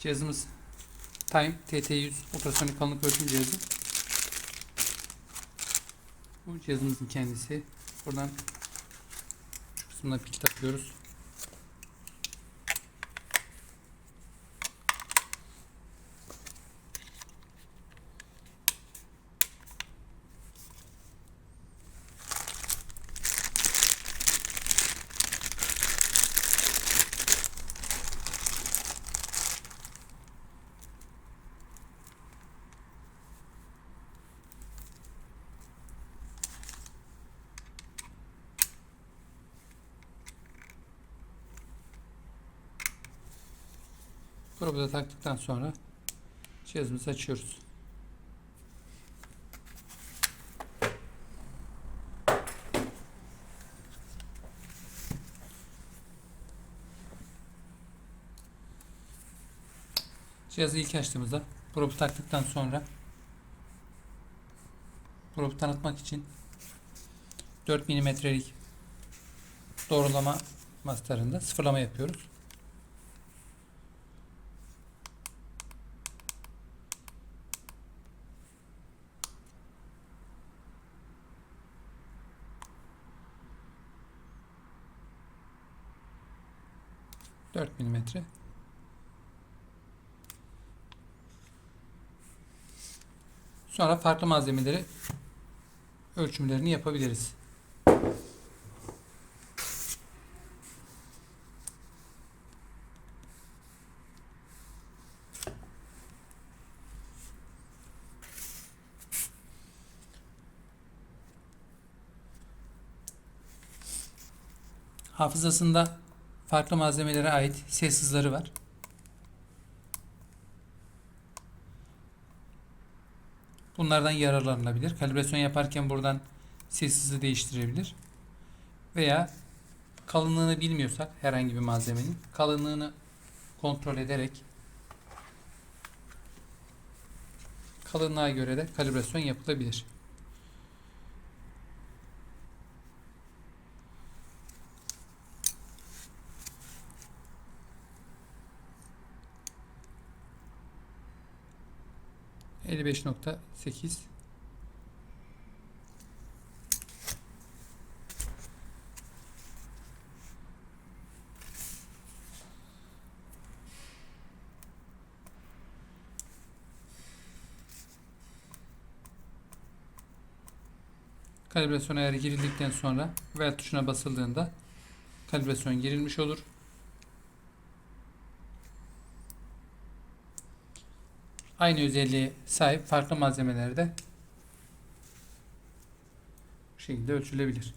Cihazımız Time TT100 ultrasonik kalınlık ölçüm cihazı. Bu cihazımızın kendisi. Buradan şu kısmına pil takıyoruz. Probu da taktıktan sonra cihazımızı açıyoruz. Cihazı ilk açtığımızda probu taktıktan sonra probu tanıtmak için 4 milimetrelik doğrulama mastarında sıfırlama yapıyoruz. Dört milimetre. Sonra farklı malzemeleri ölçümlerini yapabiliriz. Hafızasında farklı malzemelere ait ses hızları var. Bunlardan yararlanılabilir. Kalibrasyon yaparken buradan ses hızı değiştirebilir. Veya kalınlığını bilmiyorsak herhangi bir malzemenin kalınlığını kontrol ederek kalınlığa göre de kalibrasyon yapılabilir. Elli beş nokta sekiz. Kalibrasyon ayarı girildikten sonra ver tuşuna basıldığında kalibrasyon girilmiş olur. Aynı özelliğe sahip farklı malzemelerde bu şekilde ölçülebilir.